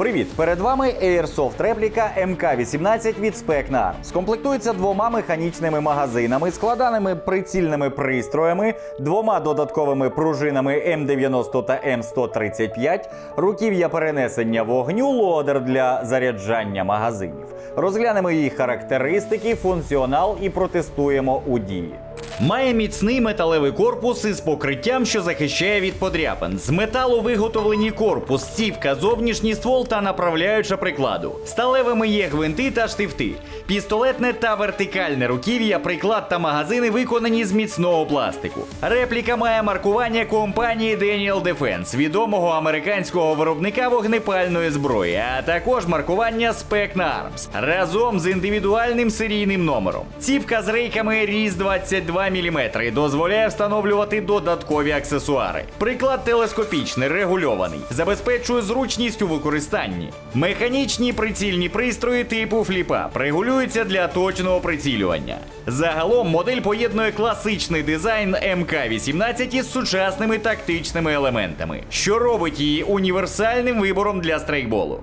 Привіт! Перед вами Airsoft репліка МК-18 від Spec Arms. Комплектується двома механічними магазинами, складаними прицільними пристроями, двома додатковими пружинами М90 та М135, руків'я перенесення вогню, лодер для заряджання магазинів. Розглянемо її характеристики, функціонал і протестуємо у дії. Має міцний металевий корпус із покриттям, що захищає від подряпин. З металу виготовлені корпус, стівка, зовнішній ствол та направляюча прикладу. Сталевими є гвинти та штифти. Пістолетне та вертикальне руків'я, приклад та магазини виконані з міцного пластику. Репліка має маркування компанії Daniel Defense, відомого американського виробника вогнепальної зброї, а також маркування Spec Arms разом з індивідуальним серійним номером. Цівка з рейками різ 22 мм дозволяє встановлювати додаткові аксесуари. Приклад телескопічний, регульований, забезпечує зручність у використанні. Механічні прицільні пристрої типу фліпа регулюються для точного прицілювання. Загалом модель поєднує класичний дизайн МК-18 із сучасними тактичними елементами, що робить її універсальним вибором для страйкболу.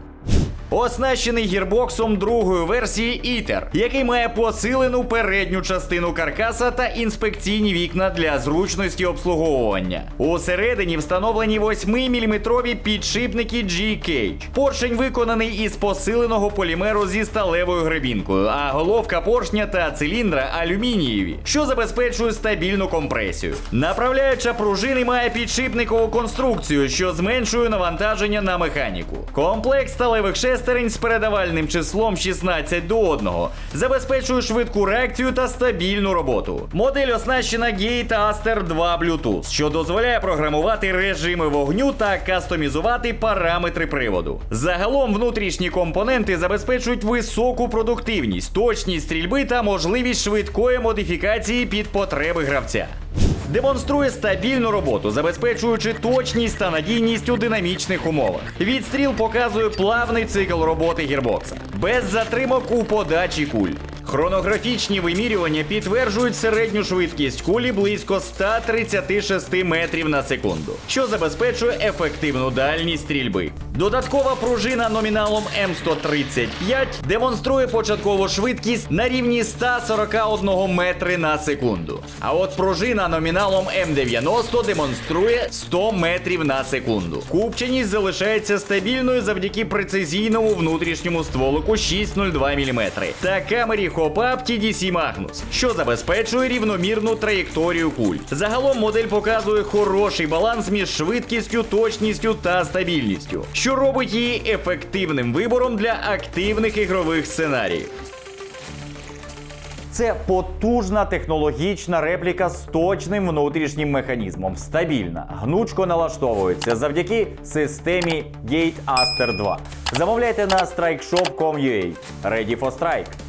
Оснащений гірбоксом другої версії ITER, який має посилену передню частину каркаса та інспекційні вікна для зручності обслуговування. Усередині встановлені 8-мм підшипники G-Cage. Поршень виконаний із посиленого полімеру зі сталевою гребінкою, а головка поршня та циліндра алюмінієві, що забезпечує стабільну компресію. Направляюча пружини має підшипникову конструкцію, що зменшує навантаження на механіку. Комплект сталевих шестерень з передавальним числом 16 до 1 забезпечує швидку реакцію та стабільну роботу. Модель оснащена Gate Aster 2 Bluetooth, що дозволяє програмувати режими вогню та кастомізувати параметри приводу. Загалом внутрішні компоненти забезпечують високу продуктивність, точність стрільби та можливість швидкої модифікації під потреби гравця. Демонструє стабільну роботу, забезпечуючи точність та надійність у динамічних умовах. Відстріл показує плавний цикл роботи гірбокса, без затримок у подачі куль. Хронографічні вимірювання підтверджують середню швидкість кулі близько 136 метрів на секунду, що забезпечує ефективну дальність стрільби. Додаткова пружина номіналом М135 демонструє початкову швидкість на рівні 141 метри на секунду. А от пружина номіналом М90 демонструє 100 метрів на секунду. Купченість залишається стабільною завдяки прецизійному внутрішньому стволику 602 мм та камері Hop-Up TDC Magnus, що забезпечує рівномірну траєкторію куль. Загалом модель показує хороший баланс між швидкістю, точністю та стабільністю, що робить її ефективним вибором для активних ігрових сценаріїв. Це потужна технологічна репліка з точним внутрішнім механізмом. Стабільна, гнучко налаштовується завдяки системі Gate Aster 2. Замовляйте на strikeshop.com.ua. Ready for strike!